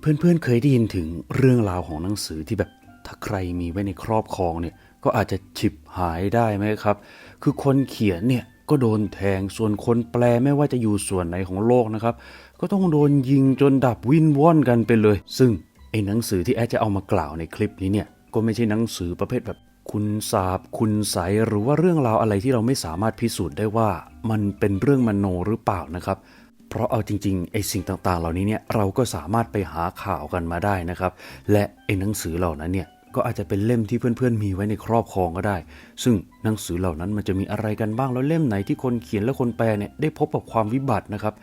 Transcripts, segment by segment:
เพื่อนๆเคยได้ยินถึงเรื่องราวของหนังสือที่แบบถ้าใครมีไว้ในครอบครองเนี่ยก็อาจจะฉิบหายได้ไหมครับ คือคนเขียนเนี่ยก็โดนแทงส่วนคนแปลไม่ว่าจะอยู่ส่วนไหนของโลกนะครับ ก็ต้องโดนยิงจนดับวินว่อนกันไปเลย ซึ่งไอ้หนังสือที่แอดจะเอามากล่าวในคลิปนี้เนี่ยก็ไม่ใช่หนังสือประเภทแบบคุณสาบคุณใสหรือว่าเรื่องราวอะไรที่เราไม่สามารถพิสูจน์ได้ว่ามันเป็นเรื่องมโนหรือเปล่านะครับ เพราะเอาจริงๆไอ้สิ่งต่างๆ เหล่านี้เนี่ยเราก็สามารถไปหาข่าวกันมาได้นะครับ และไอ้หนังสือเหล่านั้นเนี่ยก็อาจจะเป็นเล่มที่เพื่อนๆ มีไว้ในครอบครองก็ได้ ซึ่งหนังสือเหล่านั้นมันจะมีอะไรกันบ้างแล้วเล่มไหนที่คนเขียนและคนแปลเนี่ยได้พบกับความวิบัตินะครับ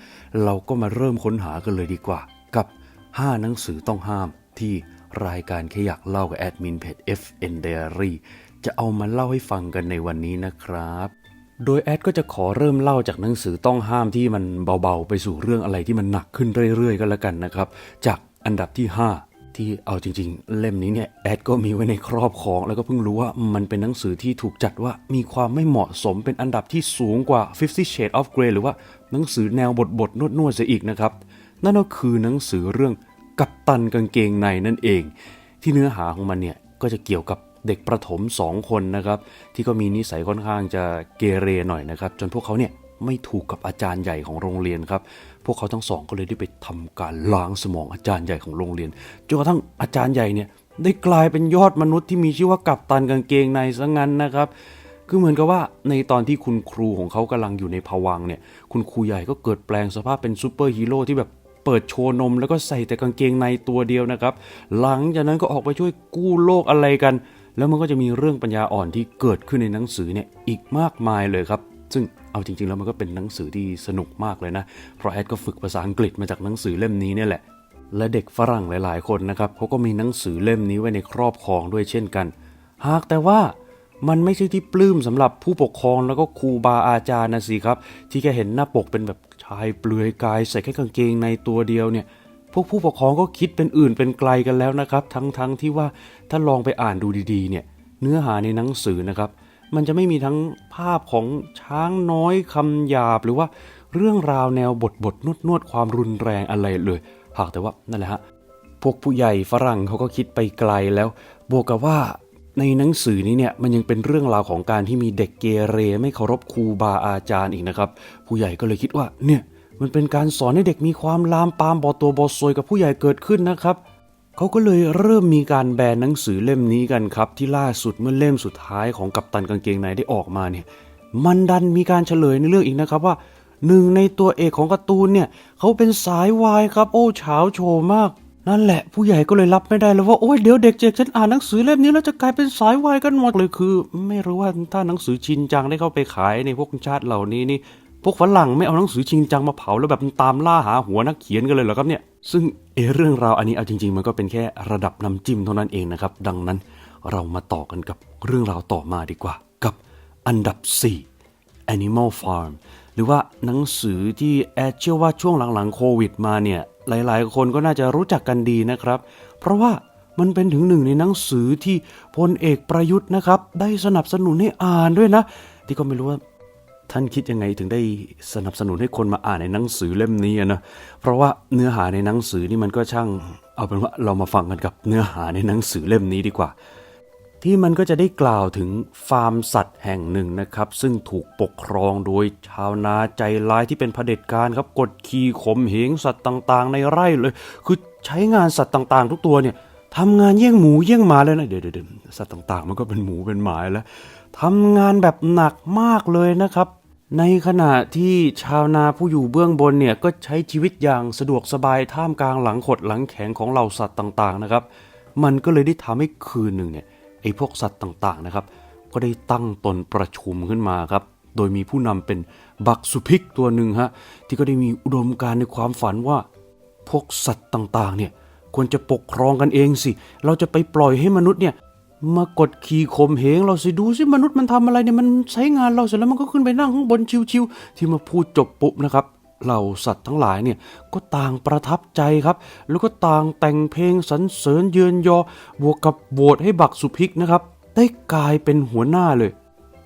เราก็มาเริ่มค้นหากันเลยดีกว่า กับ 5 หนังสือต้องห้ามที่รายการแค่อยากเล่ากับแอดมินเพจ FN Diary จะเอามาเล่าให้ฟังกันในวันนี้นะครับ โดยแอดก็จะขอเริ่มเล่าจากหนังสือต้องห้ามที่มันเบาๆ ไปสู่เรื่องอะไรที่มันหนักขึ้นเรื่อยๆกันแล้วกันนะครับ จากอันดับที่ 5 ที่เอาจริงๆ เล่มนี้เนี่ยแอดก็มีไว้ในครอบครอง แล้วก็เพิ่งรู้ว่ามันเป็นหนังสือที่ถูกจัดว่ามีความไม่เหมาะสมเป็นอันดับที่สูงกว่า Fifty Shades of Grey หรือว่าหนังสือแนวบทบทนวดนวดๆเสียอีกนะครับ นั่นก็คือหนังสือเรื่องกัปตันกางเกงในนั่นเอง ที่เนื้อหาของมันเนี่ยก็จะเกี่ยวกับ เด็กประถมสองคนนะครับ ที่ก็มีนิสัยค่อนข้างจะเกเรหน่อยนะครับ จนพวกเขาเนี่ยไม่ถูกกับอาจารย์ใหญ่ของโรงเรียนครับ พวกเขาทั้งสองก็เลยได้ไปทำการล้างสมองอาจารย์ใหญ่ของโรงเรียนจนกระทั่งอาจารย์ใหญ่เนี่ยได้กลายเป็นยอดมนุษย์ที่มีชื่อว่ากัปตันกางเกงในซะงั้นนะครับคือเหมือนกับว่าในตอนที่คุณครูของเขากำลังอยู่ในภวังเนี่ย คุณครูใหญ่ก็เกิดแปลงสภาพเป็นซูเปอร์ฮีโร่ที่แบบเปิดโชว์นม แล้วก็ใส่แต่กางเกงในตัวเดียวนะครับ หลังจากนั้นก็ออกไปช่วยกู้โลกอะไรกัน แล้วมันก็จะมีเรื่องปัญญาอ่อนที่เกิดขึ้นในหนังสือเนี่ยอีกมากมายเลยครับ ซึ่งเอาจริง ๆ แล้วมันก็เป็นหนังสือที่สนุกมากเลยนะ เพราะแอดก็ฝึกภาษาอังกฤษมาจากหนังสือเล่มนี้เนี่ยแหละ และเด็กฝรั่งหลาย ๆ คนนะครับเขาก็มีหนังสือเล่มนี้ไว้ในครอบครองด้วยเช่นกัน หากแต่ว่ามันไม่ใช่ที่ปลื้มสำหรับผู้ปกครองแล้วก็ครูบาอาจารย์นะสิครับ ที่แค่เห็นหน้าปกเป็นแบบชายเปลือยกายใส่แค่กางเกงในตัวเดียวเนี่ย วกผู้ปกครองก็คิดเป็นอื่นเป็นไกลกันแล้วนะครับ ทั้งๆทที่ว่าถ้าลองไปอ่านดูดีๆเนี่ยเนื้อหาในหนังสือนะครับ มันจะไม่มีทั้งภาพของช้างน้อยคำหยาบ หรือว่าเรื่องราวแนวบทบทนวดนวดความรุนแรงอะไรเลยหากแต่ว่านั่นแหละฮะพวกผู้ใหญ่ฝรั่งเขาก็คิดไปไกลแล้ว บวกกับว่าในหนังสือนี้เนี่ยมันยังเป็นเรื่องราวของการที่มีเด็กเกเรไม่เคารพครูบาอาจารย์อีกนะครับ ผู้ใหญ่ก็เลยคิดว่าเนี่ย มันเป็นการสอนให้เด็กมีความลามปามบอตัวบอซวยกับผู้ใหญ่เกิดขึ้นนะครับเขาก็เลยเริ่มมีการแบนหนังสือเล่มนี้กันครับ ที่ล่าสุดเมื่อเล่มสุดท้ายของกัปตันกางเกงในได้ออกมาเนี่ยมันดันมีการเฉลยในเรื่องอีกนะครับว่าหนึ่งในตัวเอกของการ์ตูนเนี่ยเขาเป็นสายวายครับ โอ้เฉาโชว์มาก นั่นแหละผู้ใหญ่ก็เลยรับไม่ได้แล้วว่าโอ้ยเดี๋ยวเด็กเจ็กฉันอ่านหนังสือเล่มนี้แล้วจะกลายเป็นสายวายกันหมดเลยคือ ไม่รู้ว่าถ้าหนังสือชินจังได้เข้าไปขายในพวกชาติเหล่านี้นี่ วกฝรั่งไม่เอาหนังสือชิงจังมาเผาแล้วแบบตามล่าหาหัวนักเขียนกันเลยเหรอครับเนี่ย ซึ่งเออเรื่องราวอันนี้เอาจริง ๆ มันก็เป็นแค่ระดับน้ำจิ้มเท่านั้นเองนะครับ ดังนั้นเรามาต่อกันกับเรื่องราวต่อมาดีกว่า กับอันดับ 4 Animal Farm หรือว่าหนังสือที่แอดเชื่อว่าช่วงหลังๆโควิดมาเนี่ยหลายๆ คนก็น่าจะรู้จักกันดีนะครับ เพราะว่ามันเป็นถึงหนึ่งในหนังสือที่พลเอกประยุทธ์นะครับ ได้สนับสนุนให้อ่านด้วยนะ ที่ก็ไม่รู้ว่า ท่านคิดยังไงถึงได้สนับสนุนให้คนมาอ่านในหนังสือเล่มนี้นะเพราะว่าเนื้อหาในหนังสือนี่มันก็ช่าง เอาเป็นว่าเรามาฟังกันกับเนื้อหาในหนังสือเล่มนี้ดีกว่า ที่มันก็จะได้กล่าวถึงฟาร์มสัตว์แห่งหนึ่งนะครับ ซึ่งถูกปกครองโดยชาวนาใจร้ายที่เป็นเผด็จการครับกดขี่ข่มเหงสัตว์ต่างๆ ในไร่เลย คือใช้งานสัตว์ต่างๆ ทุกตัวเนี่ยทำงานเยี่ยงหมูเยี่ยงหมาเลยนะเดี๋ยวเดี๋ยวเดี๋ยวสัตว์ต่างๆ มันก็เป็นหมูเป็นหมาแล้วทำงานแบบหนักมากเลยนะครับ ในขณะที่ชาวนาผู้อยู่เบื้องบนเนี่ยก็ใช้ชีวิตอย่างสะดวกสบายท่ามกลางหลังขดหลังแข็งของเหล่าสัตว์ต่างๆนะครับ มันก็เลยได้ทำให้คืนหนึ่งเนี่ยไอ้พวกสัตว์ต่างๆนะครับ ก็ได้ตั้งตนประชุมขึ้นมาครับ โดยมีผู้นำเป็นบักสุพิกตัวหนึ่งฮะที่ก็ได้มีอุดมการณ์ในความฝันว่าพวกสัตว์ต่างๆเนี่ยควรจะปกครองกันเองสิ เราจะไปปล่อยให้มนุษย์เนี่ย มากดขี่ข่มเหงเราสิดูสิมนุษย์มันทำอะไรเนี่ยมันใช้งานเราเสร็จแล้วมันก็ขึ้นไปนั่งข้างบนชิวๆที่มาพูดจบปุ๊บนะครับเหล่าสัตว์ทั้งหลายเนี่ยก็ต่างประทับใจครับ แล้วก็ต่างแต่งเพลงสรรเสริญเยือนยอบวกกับโหวตให้บักสุพิกนะครับ ได้กลายเป็นหัวหน้าเลย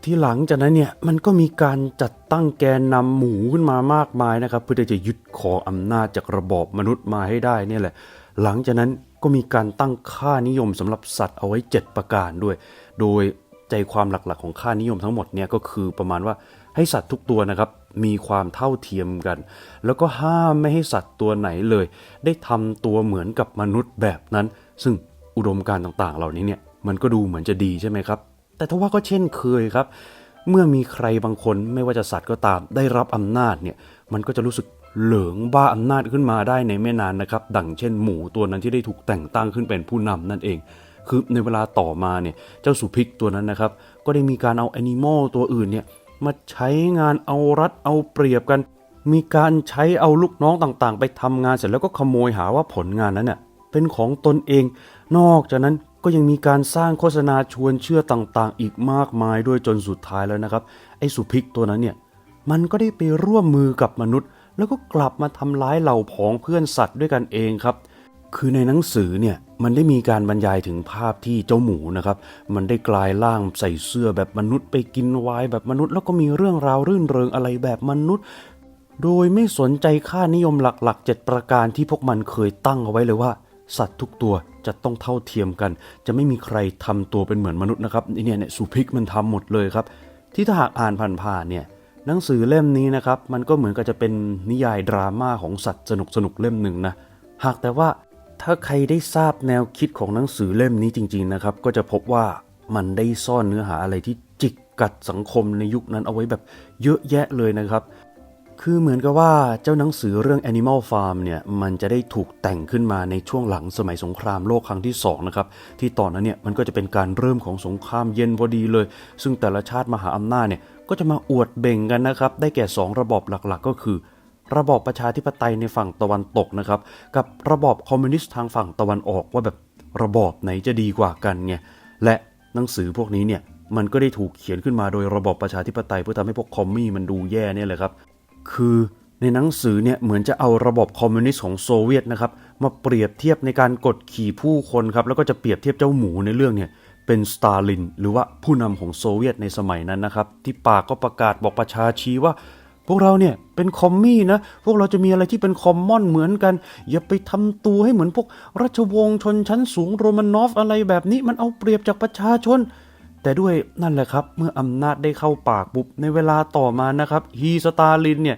ที่หลังจากนั้นเนี่ยมันก็มีการจัดตั้งแกนนำหมูขึ้นมามากมายนะครับ เพื่อที่จะยึดครองอำนาจจากระบอบมนุษย์มาให้ได้เนี่ยแหละ หลังจากนั้นก็มีการตั้งค่านิยมสำหรับสัตว์เอาไว้ 7 ประการด้วย โดยใจความหลักๆ ของค่านิยมทั้งหมดเนี่ยก็คือประมาณว่าให้สัตว์ทุกตัวนะครับมีความเท่าเทียมกัน แล้วก็ห้ามไม่ให้สัตว์ตัวไหนเลย ได้ทำตัวเหมือนกับมนุษย์แบบนั้น ซึ่งอุดมการต่างๆ เหล่านี้เนี่ยมันก็ดูเหมือนจะดีใช่ไหมครับ แต่ทว่าก็เช่นเคยครับ เมื่อมีใครบางคนไม่ว่าจะสัตว์ก็ตามได้รับอำนาจเนี่ยมันก็จะรู้สึก เหลิงบ้าอำนาจขึ้นมาได้ในไม่นานนะครับ ดังเช่นหมูตัวนั้นที่ได้ถูกแต่งตั้งขึ้นเป็นผู้นำนั่นเอง คือในเวลาต่อมาเนี่ยเจ้าสุพิกตัวนั้นนะครับ ก็ได้มีการเอาแอนิมอลตัวอื่นเนี่ยมาใช้งานเอารัดเอาเปรียบกัน มีการใช้เอาลูกน้องต่างๆ ไปทำงานเสร็จแล้วก็ขโมยหาว่าผลงานนั้นเน่ยเป็นของตนเอง นอกจากนั้นก็ยังมีการสร้างโฆษณาชวนเชื่อต่างๆ อีกมากมายด้วยจนสุดท้ายแล้วนะครับ ไอ้สุพิกตัวนั้นเนี่ยมันก็ได้ไปร่วมมือกับมนุษย์ แล้วก็กลับมาทำร้ายเหล่าผองเพื่อนสัตว์ด้วยกันเองครับ คือในหนังสือเนี่ยมันได้มีการบรรยายถึงภาพที่เจ้าหมูนะครับ มันได้กลายร่างใส่เสื้อแบบมนุษย์ไปกินวน์แบบมนุษย์ แล้วก็มีเรื่องราวรื่นเริงอะไรแบบมนุษย์ โดยไม่สนใจค่านิยมหลักๆ 7 ประการที่พวกมันเคยตั้งเอาไว้เลยว่า สัตว์ทุกตัวจะต้องเท่าเทียมกัน จะไม่มีใครทำตัวเป็นเหมือนมนุษย์นะครับเนี่ยเนี่ยสุพิกมันทำหมดเลยครับ ที่ถ้าหากอ่านผ่านๆเนี่ย หนังสือเล่มนี้นะครับ มันก็เหมือนกับจะเป็นนิยายดราม่าของสัตว์สนุกสนุกเล่มหนึ่งนะ หากแต่ว่าถ้าใครได้ทราบแนวคิดของหนังสือเล่มนี้จริง ๆนะครับ ก็จะพบว่ามันได้ซ่อนเนื้อหาอะไรที่จิกกัดสังคมในยุคนั้นเอาไว้แบบเยอะแยะเลยนะครับ คือเหมือนกับว่าเจ้าหนังสือเรื่อง Animal Farm เนี่ยมันจะได้ถูกแต่งขึ้นมาในช่วงหลังสมัยสงครามโลกครั้งที่2นะครับที่ตอนนั้นเนี่ยมันก็จะเป็นการเริ่มของสงครามเย็นพอดีเลย ซึ่งแต่ละชาติมหาอำนาจเนี่ยก็จะมาอวดเบ่งกันนะครับได้แก่ 2 ระบอบหลักๆ ก็คือ ระบอบประชาธิปไตยในฝั่งตะวันตกนะครับกับระบอบคอมมิวนิสต์ทางฝั่งตะวันออกว่าแบบระบอบไหนจะดีกว่ากันไงและหนังสือพวกนี้เนี่ยมันก็ได้ถูกเขียนขึ้นมาโดยระบอบประชาธิปไตยเพื่อทำให้พวกคอมมี่มันดูแย่เนี่ยแหละครับ คือในหนังสือเนี่ยเหมือนจะเอาระบบคอมมิวนิสต์ของโซเวียตนะครับมาเปรียบเทียบในการกดขี่ผู้คนครับแล้วก็จะเปรียบเทียบเจ้าหมูในเรื่องเนี่ยเป็นสตาลิน หรือว่าผู้นำของโซเวียตในสมัยนั้นนะครับ ที่ปากก็ประกาศบอกประชาชีว่า พวกเราเนี่ยเป็นคอมมี่นะพวกเราจะมีอะไรที่เป็นคอมมอนเหมือนกัน อย่าไปทำตัวให้เหมือนพวกราชวงศ์ชนชั้นสูงโรมานอฟอะไรแบบนี้มันเอาเปรียบจากประชาชน แต่ด้วยนั่นแหละครับ เมื่ออำนาจได้เข้าปากปุ๊บในเวลาต่อมานะครับฮีสตาลินเนี่ย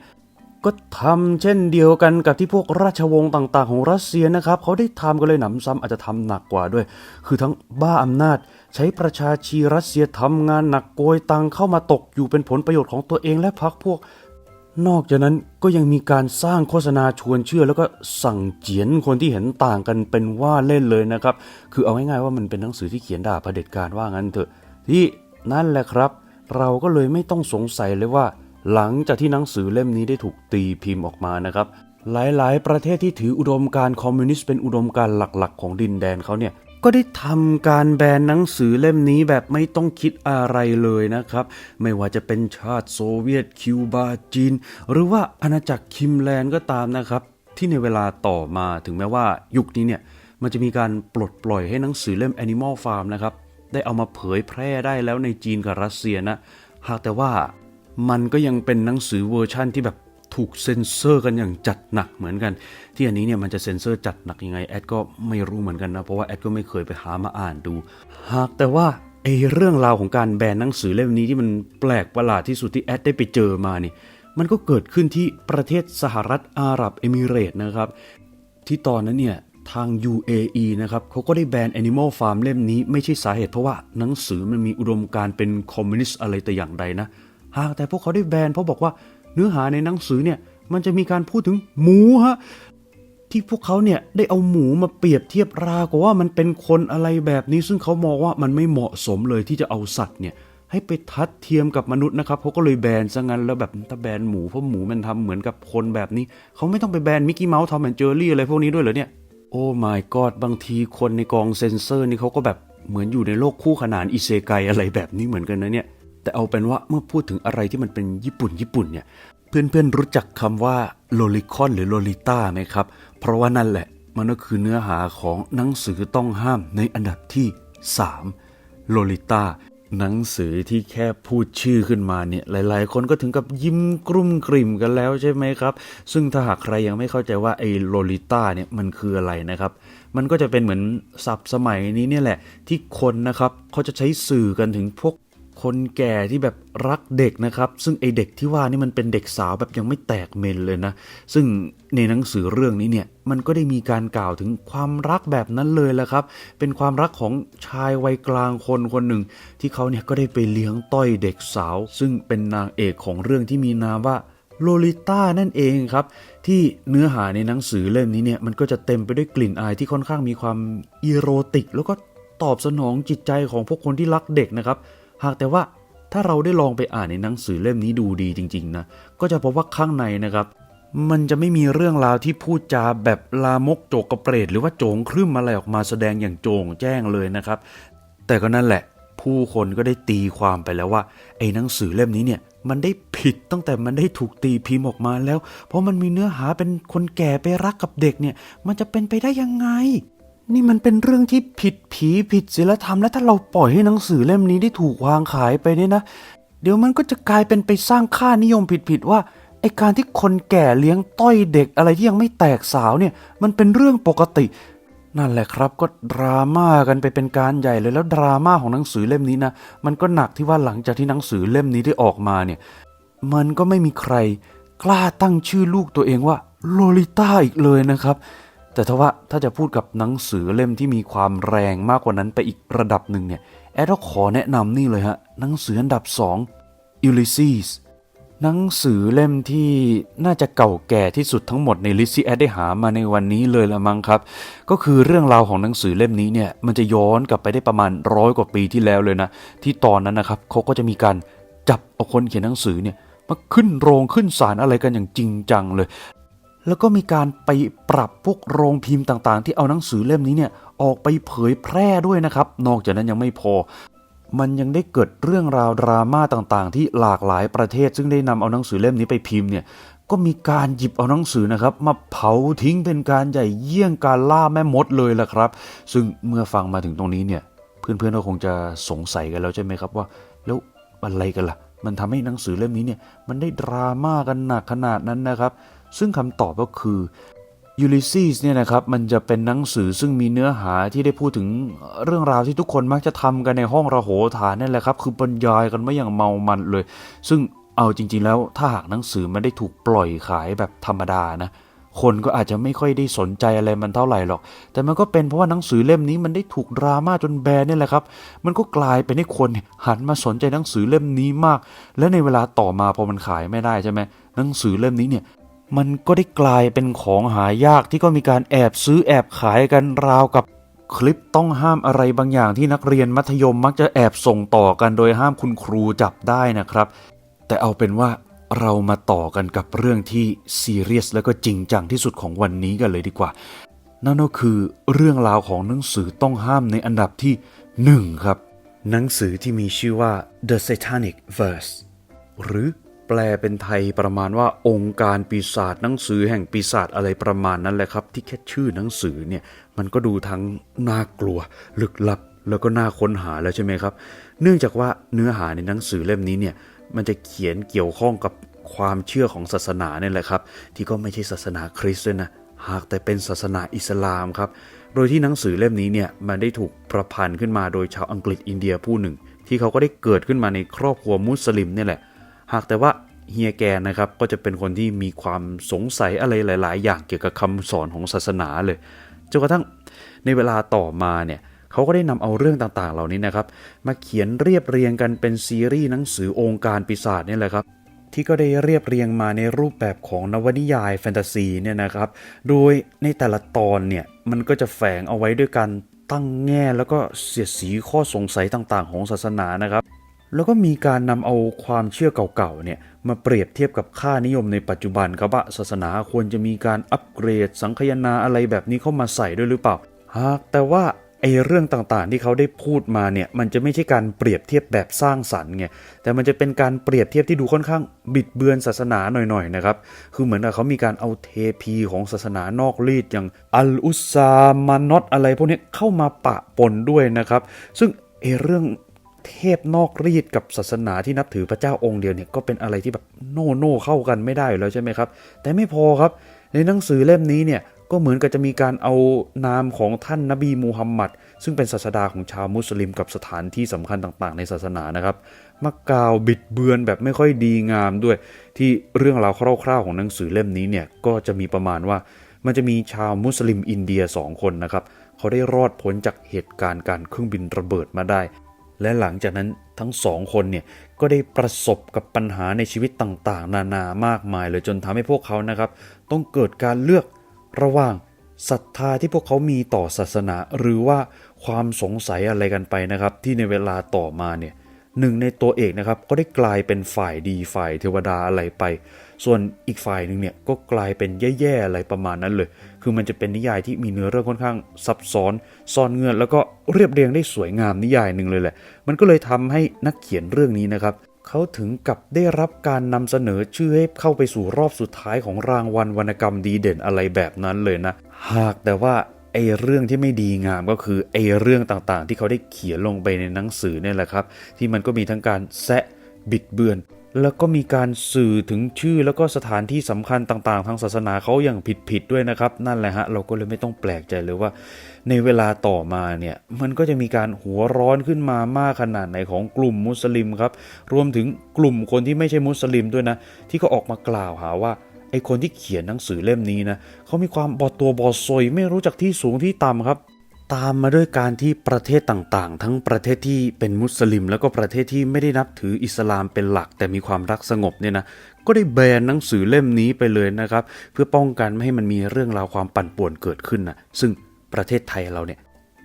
ก็ทำเช่นเดียวกันกับที่พวกราชวงศ์ต่าง ๆ ของรัสเซียนะครับ เขาได้ทำกันเลยหนำซ้ำอาจจะทำหนักกว่าด้วย คือทั้งบ้าอำนาจใช้ประชาชีรัสเซียทำงานหนักโกยตังเข้ามาตกอยู่เป็นผลประโยชน์ของตัวเองและพรรคพวก นอกจากนั้นก็ยังมีการสร้างโฆษณาชวนเชื่อ แล้วก็สั่งเจียนคนที่เห็นต่างกันเป็นว่าเล่นเลยนะครับ คือเอาง่ายๆว่ามันเป็นหนังสือที่เขียนด่าเผด็จการว่างั้นเถอะ ที่นั่นแหละครับ เราก็เลยไม่ต้องสงสัยเลยว่า หลังจากที่หนังสือเล่มนี้ได้ถูกตีพิมพ์ออกมานะครับ หลายๆ ประเทศที่ถืออุดมการคอมมิวนิสต์เป็นอุดมการหลักๆ ของดินแดนเขาเนี่ยก็ได้ทำการแบนหนังสือเล่มนี้แบบไม่ต้องคิดอะไรเลยนะครับ ไม่ว่าจะเป็นชาติโซเวียต คิวบาจีน หรือว่าอาณาจักรคิมแลนด์ก็ตามนะครับ ที่ในเวลาต่อมาถึงแม้ว่ายุคนี้เนี่ย มันจะมีการปลดปล่อยให้หนังสือเล่ม Animal Farm นะครับ ได้เอามาเผยแพร่ได้แล้วในจีนกับรัสเซียนะ หากแต่ว่ามันก็ยังเป็นหนังสือเวอร์ชั่นที่แบบถูกเซ็นเซอร์กันอย่างจัดหนักเหมือนกัน ที่อันนี้เนี่ยมันจะเซ็นเซอร์จัดหนักยังไงแอดก็ไม่รู้เหมือนกันนะ เพราะว่าแอดก็ไม่เคยไปหามาอ่านดู หากแต่ว่าไอเรื่องราวของการแบนหนังสือเล่มนี้ที่มันแปลกประหลาดที่สุดที่แอดได้ไปเจอมานี่มันก็เกิดขึ้นที่ประเทศสหรัฐอาหรับเอมิเรต์นะครับ ที่ตอนนั้นเนี่ย ทาง UAE นะครับเขาก็ได้แบน Animal Farm เล่มนี้ไม่ใช่สาเหตุเพราะว่าหนังสือมันมีอุดมการเป็นคอมมิวนิสต์อะไรแต่อย่างใดนะหากแต่พวกเขาได้แบนเพราะบอกว่าเนื้อหาในหนังสือเนี่ยมันจะมีการพูดถึงหมูฮะที่พวกเขาเนี่ยได้เอาหมูมาเปรียบเทียบราวกับว่ามันเป็นคนอะไรแบบนี้ ซึ่งเขามองว่ามันไม่เหมาะสมเลยที่จะเอาสัตว์เนี่ยให้ไปทัดเทียมกับมนุษย์นะครับเขาก็เลยแบนซะงั้นแล้วแบบถ้าแบนหมูเพราะหมูมันทำเหมือนกับคนแบบนี้เขาไม่ต้องไปแบนมิกกี้เมาส์ทอมแอนเจอรี่อะไรพวกนี้ด้วยเหรอเนี่ย โอ้ my god บางทีคนในกองเซนเซอร์นี่เขาก็แบบเหมือนอยู่ในโลกคู่ขนานอิเซไกอะไรแบบนี้เหมือนกันนะเนี่ย แต่เอาเป็นว่าเมื่อพูดถึงอะไรที่มันเป็นญี่ปุ่นญี่ปุ่นเนี่ยเพื่อนๆรู้จักคำว่าโลลิคอนหรือโลลิต้าไหมครับ เพราะว่านั่นแหละมันก็คือเนื้อหาของหนังสือต้องห้ามในอันดับที่ 3 โลลิต้า หนังสือที่แค่พูดชื่อขึ้นมาเนี่ยหลาย ๆ คนก็ถึงกับยิ้มกรุ่มกริ่มกันแล้วใช่ไหมครับ ซึ่งถ้าหากใครยังไม่เข้าใจว่าไอ้โลลิต้าเนี่ยมันคืออะไรนะครับ มันก็จะเป็นเหมือนศัพท์สมัยนี้เนี่ยแหละที่คนนะครับเขาจะใช้สื่อกันถึงพวก คนแก่ที่แบบรักเด็กนะครับ ซึ่งไอเด็กที่ว่านี่มันเป็นเด็กสาวแบบยังไม่แตกเมนเลยนะ ซึ่งในหนังสือเรื่องนี้เนี่ยมันก็ได้มีการกล่าวถึงความรักแบบนั้นเลยแหละครับ เป็นความรักของชายวัยกลางคนคนหนึ่ง ที่เขาเนี่ยก็ได้ไปเลี้ยงต้อยเด็กสาว ซึ่งเป็นนางเอกของเรื่องที่มีนามว่าโลลิต้านั่นเองครับ ที่เนื้อหาในหนังสือเล่มนี้เนี่ยมันก็จะเต็มไปด้วยกลิ่นอายที่ค่อนข้างมีความอีโรติก แล้วก็ตอบสนองจิตใจของพวกคนที่รักเด็กนะครับ หากแต่ว่าถ้าเราได้ลองไปอ่านในหนังสือเล่มนี้ดูดีจริง ๆ นะ ก็จะพบว่าข้างในนะครับ มันจะไม่มีเรื่องราวที่พูดจาแบบลามกโจกกระเปรตหรือว่าโจงครึ่มอะไรออกมาแสดงอย่างโจงแจ้งเลยนะครับ แต่ก็นั่นแหละ ผู้คนก็ได้ตีความไปแล้วว่า ไอ้หนังสือเล่มนี้เนี่ยมันได้ผิดตั้งแต่มันได้ถูกตีพิมพ์ออกมาแล้ว เพราะมันมีเนื้อหาเป็นคนแก่ไปรักกับเด็กเนี่ย มันจะเป็นไปได้ยังไง นี่มันเป็นเรื่องที่ผิดผีผิดศีลธรรมและถ้าเราปล่อยให้หนังสือเล่มนี้ได้ถูกวางขายไปเนี่ยนะ เดี๋ยวมันก็จะกลายเป็นไปสร้างค่านิยมผิดๆว่าไอการที่คนแก่เลี้ยงต้อยเด็กอะไรที่ยังไม่แตกสาวเนี่ย มันเป็นเรื่องปกติ นั่นแหละครับก็ดราม่ากันไปเป็นการใหญ่เลยแล้วดราม่าของหนังสือเล่มนี้นะมันก็หนักที่ว่าหลังจากที่หนังสือเล่มนี้ได้ออกมาเนี่ย มันก็ไม่มีใครกล้าตั้งชื่อลูกตัวเองว่าโลลิต้าอีกเลยนะครับ แต่ถ้าว่าถ้าจะพูดกับหนังสือเล่มที่มีความแรงมากกว่านั้นไปอีกระดับหนึ่งเนี่ยแอดก็ขอแนะนำนี่เลยฮะหนังสืออันดับ 2 Ulysses หนังสือเล่มที่น่าจะเก่าแก่ที่สุดทั้งหมดในลิสต์ที่แอดได้หามาในวันนี้เลยละมั้งครับ ก็คือเรื่องราวของหนังสือเล่มนี้เนี่ยมันจะย้อนกลับไปได้ประมาณร้อยกว่าปีที่แล้วเลยนะ ที่ตอนนั้นนะครับเขาก็จะมีการจับเอาคนเขียนหนังสือเนี่ยมาขึ้นโรงขึ้นศาลอะไรกันอย่างจริงจังเลย แล้วก็มีการไปปรับพวกโรงพิมพ์ต่างๆ ที่เอาหนังสือเล่มนี้เนี่ยออกไปเผยแพร่ด้วยนะครับ นอกจากนั้นยังไม่พอ มันยังได้เกิดเรื่องราวดราม่าต่างๆ ที่หลากหลายประเทศ ซึ่งได้นำเอาหนังสือเล่มนี้ไปพิมพ์เนี่ยก็มีการหยิบเอาหนังสือนะครับ มาเผาทิ้งเป็นการใหญ่เยี่ยงการล่าแม่มดเลยล่ะครับ ซึ่งเมื่อฟังมาถึงตรงนี้เนี่ยเพื่อนๆก็คงจะสงสัยกันแล้วใช่ไหมครับว่า แล้วอะไรกันล่ะ มันทำให้หนังสือเล่มนี้เนี่ยมันได้ดราม่ากันหนักขนาดนั้นนะครับ ซึ่งคำตอบก็คือ Ulysses เนี่ยนะครับมันจะเป็นหนังสือซึ่งมีเนื้อหาที่ได้พูดถึงเรื่องราวที่ทุกคนมักจะทำกันในห้องระโหฐานนั่นแหละครับ คือบรรยายกันไม่อย่างเมามันเลย ซึ่งเอาจริง ๆ แล้วถ้าหากหนังสือไม่ได้ถูกปล่อยขายแบบธรรมดานะคนก็อาจจะไม่ค่อยได้สนใจอะไรมันเท่าไหร่หรอก แต่มันก็เป็นเพราะว่าหนังสือเล่มนี้มันได้ถูกดราม่าจนแบนนี่แหละครับ มันก็กลายเป็นให้คนหันมาสนใจหนังสือเล่มนี้มาก และในเวลาต่อมาพอมันขายไม่ได้ใช่ไหมหนังสือเล่มนี้เนี่ย มันก็ได้กลายเป็นของหายากที่ก็มีการแอบซื้อแอบขายกันราวกับคลิปต้องห้ามอะไรบางอย่างที่นักเรียนมัธยมมักจะแอบส่งต่อกันโดยห้ามคุณครูจับได้นะครับ แต่เอาเป็นว่าเรามาต่อกันกับเรื่องที่ซีเรียสและก็จริงจังที่สุดของวันนี้กันเลยดีกว่า นั่นก็คือเรื่องราวของหนังสือต้องห้ามในอันดับที่หนึ่งครับ หนังสือที่มีชื่อว่า The Satanic Verse หรือ แปลเป็นไทยประมาณว่าองค์การปีศาจหนังสือแห่งปีศาจอะไรประมาณนั้นแหละครับ ที่แค่ชื่อหนังสือเนี่ยมันก็ดูทั้งน่ากลัว ลึกลับแล้วก็น่าค้นหาแล้วใช่ไหมครับ เนื่องจากว่าเนื้อหาในหนังสือเล่มนี้เนี่ยมันจะเขียนเกี่ยวข้องกับความเชื่อของศาสนาเนี่ยแหละครับ ที่ก็ไม่ใช่ศาสนาคริสต์ด้วยนะหากแต่เป็นศาสนาอิสลามครับ โดยที่หนังสือเล่มนี้เนี่ยมันได้ถูกประพันธ์ขึ้นมาโดยชาวอังกฤษอินเดียผู้หนึ่ง ที่เขาก็ได้เกิดขึ้นมาในครอบครัวมุสลิมเนี่ยแหละ หากแต่ว่าเฮียแกนะครับก็จะเป็นคนที่มีความสงสัยอะไรหลาย ๆ อย่างเกี่ยวกับคำสอนของศาสนาเลยจนกระทั่งในเวลาต่อมาเนี่ยเขาก็ได้นำเอาเรื่องต่าง ๆ เหล่านี้นะครับ มาเขียนเรียบเรียงกันเป็นซีรีส์หนังสือองค์การปีศาจนี่แหละครับที่ก็ได้เรียบเรียงมาในรูปแบบของนวนิยายแฟนตาซีเนี่ยนะครับ โดยในแต่ละตอนเนี่ยมันก็จะแฝงเอาไว้ด้วยการตั้งแง่แล้วก็เสียดสีข้อสงสัยต่าง ๆ ของศาสนานะครับ แล้วก็มีการนำเอาความเชื่อเก่าๆเนี่ยมาเปรียบเทียบกับค่านิยมในปัจจุบันครับว่าศาสนาควรจะมีการอัปเกรด สังคายนาอะไรแบบนี้เข้ามาใส่ด้วยหรือเปล่าหากแต่ว่าไอ้เรื่องต่างๆที่เขาได้พูดมาเนี่ยมันจะไม่ใช่การเปรียบเทียบแบบสร้างสรรค์ไงแต่มันจะเป็นการเปรียบเทียบที่ดูค่อนข้างบิดเบือนศาสนาหน่อยๆนะครับคือเหมือนกับเขามีการเอาเทพีของศาสนานอกรีดอย่างอัลอุซามานอตอะไรพวกนี้เข้ามาปะปนด้วยนะครับ ซึ่งไอ้เรื่อง เทพนอกรีดกับศาสนาที่นับถือพระเจ้าองค์เดียวเนี่ยก็เป็นอะไรที่แบบโน่โน่เข้ากันไม่ได้อยู่แล้วใช่ไหมครับ แต่ไม่พอครับ ในหนังสือเล่มนี้เนี่ยก็เหมือนกับจะมีการเอานามของท่านนบีมูฮัมหมัดซึ่งเป็นศาสดาของชาวมุสลิมกับสถานที่สำคัญต่างๆ ในศาสนานะครับมากล่าวบิดเบือนแบบไม่ค่อยดีงามด้วย ที่เรื่องราวคร่าวๆของหนังสือเล่มนี้เนี่ยก็จะมีประมาณว่ามันจะมีชาวมุสลิมอินเดียสองคนนะครับ เขาได้รอดพ้นจากเหตุการณ์การเครื่องบินระเบิดมาได้ และหลังจากนั้นทั้งสองคนเนี่ยก็ได้ประสบกับปัญหาในชีวิตต่างๆ นานามากมายเลยจนทำให้พวกเขานะครับ ต้องเกิดการเลือกระหว่างศรัทธาที่พวกเขามีต่อศาสนา หรือว่าความสงสัยอะไรกันไปนะครับ ที่ในเวลาต่อมาเนี่ย หนึ่งในตัวเอกนะครับก็ได้กลายเป็นฝ่ายดีฝ่ายเทวดาอะไรไป ส่วนอีกฝ่ายหนึ่งเนี่ยก็กลายเป็นแย่ๆอะไรประมาณนั้นเลย คือมันจะเป็นนิยายที่มีเนื้อเรื่องค่อนข้างซับซ้อนซ่อนเงื่อนแล้วก็เรียบเรียงได้สวยงามนิยายหนึ่งเลยแหละ มันก็เลยทำให้นักเขียนเรื่องนี้นะครับเขาถึงกับได้รับการนำเสนอชื่อให้เข้าไปสู่รอบสุดท้ายของรางวัลวรรณกรรมดีเด่นอะไรแบบนั้นเลยนะ หากแต่ว่า ไอเรื่องที่ไม่ดีงามก็คือไอเรื่องต่างๆ ที่เขาได้เขียนลงไปในหนังสือเนี่ยแหละครับ ที่มันก็มีทั้งการแซะบิดเบือน แล้วก็มีการสื่อถึงชื่อแล้วก็สถานที่สำคัญต่างๆ ทางศาสนาเขาอย่างผิดๆด้วยนะครับ นั่นแหละฮะเราก็เลยไม่ต้องแปลกใจเลยว่า ในเวลาต่อมาเนี่ยมันก็จะมีการหัวร้อนขึ้นมามากขนาดไหนของกลุ่มมุสลิมครับรวมถึงกลุ่มคนที่ไม่ใช่มุสลิมด้วยนะ ที่เขาออกมากล่าวหาว่า ไอคนที่เขียนหนังสือเล่มนี้นะเขามีความบอดตัวบอดซอยไม่รู้จักที่สูงที่ต่ำครับ ตามมาด้วยการที่ประเทศต่างๆ ทั้งประเทศที่เป็นมุสลิม แล้วก็ประเทศที่ไม่ได้นับถืออิสลามเป็นหลัก แต่มีความรักสงบเนี่ยนะก็ได้แบนหนังสือเล่มนี้ไปเลยนะครับ เพื่อป้องกันไม่ให้มันมีเรื่องราวความปั่นป่วนเกิดขึ้นนะซึ่งประเทศไทยเราเนี่ย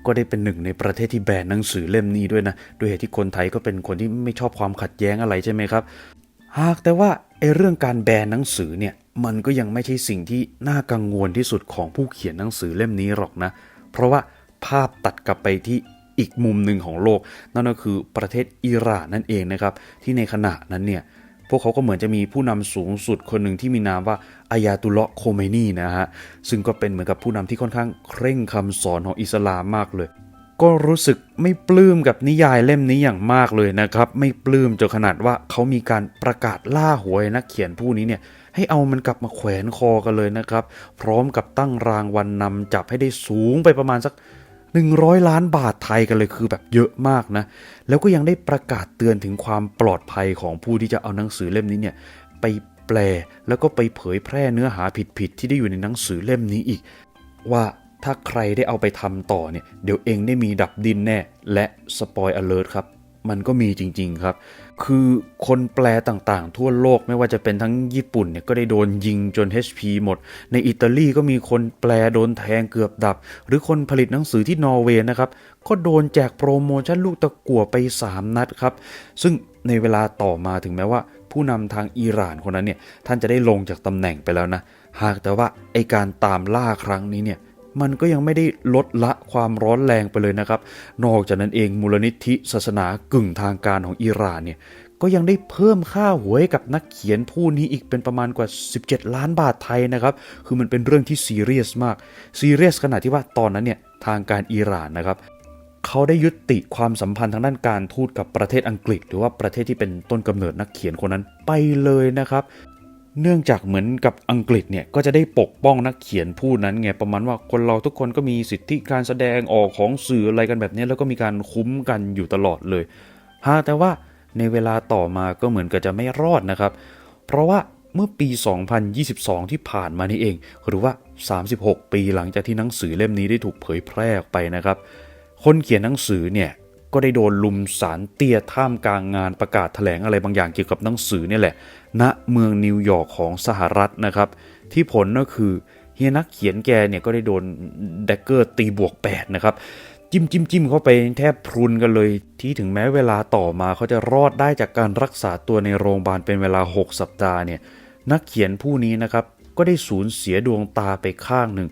ก็ได้เป็นหนึ่งในประเทศที่แบนหนังสือเล่มนี้ด้วยนะด้วยเหตุที่คนไทยก็เป็นคนที่ไม่ชอบความขัดแย้งอะไรใช่ไหมครับ หากแต่ว่าไอ้เรื่องการแบนหนังสือเนี่ย มันก็ยังไม่ใช่สิ่งที่น่ากังวลที่สุดของผู้เขียนหนังสือเล่มนี้หรอกนะ เพราะว่าภาพตัดกลับไปที่อีกมุมหนึ่งของโลก นั่นก็คือประเทศอิหร่านนั่นเองนะครับ ที่ในขณะนั้นเนี่ยพวกเขาก็เหมือนจะมีผู้นำสูงสุดคนหนึ่งที่มีนามว่าอายาตุลเลาะโคเมนีนะฮะ ซึ่งก็เป็นเหมือนกับผู้นำที่ค่อนข้างเคร่งคำสอนของอิสลามมากเลย ก็รู้สึกไม่ปลื้มกับนิยายเล่มนี้อย่างมากเลยนะครับ ไม่ปลื้มจนขนาดว่าเขามีการประกาศล่าหวยนักเขียนผู้นี้เนี่ยให้เอามันกลับมาแขวนคอกันเลยนะครับ พร้อมกับตั้งรางวัลนนำจับให้ได้สูงไปประมาณสัก 100 ล้านบาทไทยกันเลยคือแบบเยอะมากนะ แล้วก็ยังได้ประกาศเตือนถึงความปลอดภัยของผู้ที่จะเอาหนังสือเล่มนี้เนี่ยไปแปลแล้วก็ไปเผยแพร่เนื้อหาผิดๆที่ได้อยู่ในหนังสือเล่มนี้อีก ว่าถ้าใครได้เอาไปทำต่อเนี่ยเดี๋ยวเองได้มีดับดินแน่ และสปอยอเลอร์ครับ มันก็มีจริง ๆ ครับ คือคนแปลต่างๆ ทั่วโลกไม่ว่าจะเป็นทั้งญี่ปุ่นเนี่ยก็ได้โดนยิงจน HP หมด ในอิตาลีก็มีคนแปลโดนแทงเกือบดับ หรือคนผลิตหนังสือที่นอร์เวย์นะครับ ก็โดนแจกโปรโมชั่นลูกตะกั่วไป 3 นัดครับ ซึ่งในเวลาต่อมาถึงแม้ว่า ผู้นำทางอิหร่านคนนั้นเนี่ยท่านจะได้ลงจากตำแหน่งไปแล้วนะ หากแต่ว่าไอการตามล่าครั้งนี้เนี่ย มันก็ยังไม่ได้ลดละความร้อนแรงไปเลยนะครับ นอกจากนั้นเองมูลนิธิศาสนากึ่งทางการของอิหร่านเนี่ยก็ยังได้เพิ่มค่าหวยกับนักเขียนผู้นี้อีกเป็นประมาณกว่า 17 ล้านบาทไทยนะครับ คือมันเป็นเรื่องที่ซีเรียสมาก ซีเรียสขนาดที่ว่าตอนนั้นเนี่ยทางการอิหร่านนะครับเขาได้ยุติความสัมพันธ์ทางด้านการทูตกับประเทศอังกฤษ หรือว่าประเทศที่เป็นต้นกำเนิดนักเขียนคนนั้นไปเลยนะครับ เนื่องจากเหมือนกับอังกฤษเนี่ยก็จะได้ปกป้องนักเขียนผู้นั้นไงประมาณว่าคนเราทุกคนก็มีสิทธิการแสดงออกของสื่ออะไรกันแบบนี้ แล้วก็มีการคุ้มกันอยู่ตลอดเลยหาแต่ว่าในเวลาต่อมาก็เหมือนกับจะไม่รอดนะครับ เพราะว่าเมื่อปี 2022 ที่ผ่านมานี่เอง หรือว่า 36 ปีหลังจากที่หนังสือเล่มนี้ได้ถูกเผยแพร่ออกไปนะครับ คนเขียนหนังสือเนี่ย ก็ได้โดนลุมสารเตี้ยท่ามกลางงานประกาศแถลงอะไรบางอย่างเกี่ยวกับหนังสือเนี่ยแหละ ณเมืองนิวยอร์กของสหรัฐนะครับ ที่ผลก็คือเฮียนักเขียนแกเนี่ยก็ได้โดนแดกเกอร์ตีบวก 8 นะครับ จิ้มจิ้มจิ้มเข้าไปแทบพรุนกันเลย ที่ถึงแม้เวลาต่อมาเขาจะรอดได้จากการรักษาตัวในโรงพยาบาลเป็นเวลา 6 สัปดาห์เนี่ยนักเขียนผู้นี้นะครับก็ได้สูญเสียดวงตาไปข้างหนึ่ง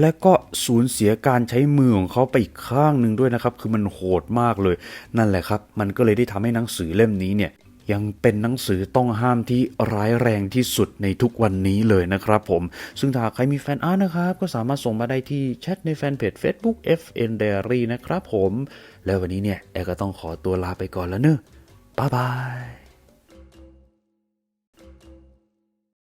และก็สูญเสียการใช้มือของเขาไปอีกข้างหนึ่งด้วยนะครับ คือมันโหดมากเลย นั่นแหละครับ มันก็เลยได้ทำให้หนังสือเล่มนี้เนี่ยยังเป็นหนังสือต้องห้ามที่ร้ายแรงที่สุดในทุกวันนี้เลยนะครับผม ซึ่งถ้าใครมีแฟนอาร์ตนะครับ ก็สามารถส่งมาได้ที่แชทในแฟนเพจ Facebook FN Diary นะครับผม แล้ววันนี้เนี่ย แอร์ก็ต้องขอตัวลาไปก่อนแล้วเนอะบ๊ายบาย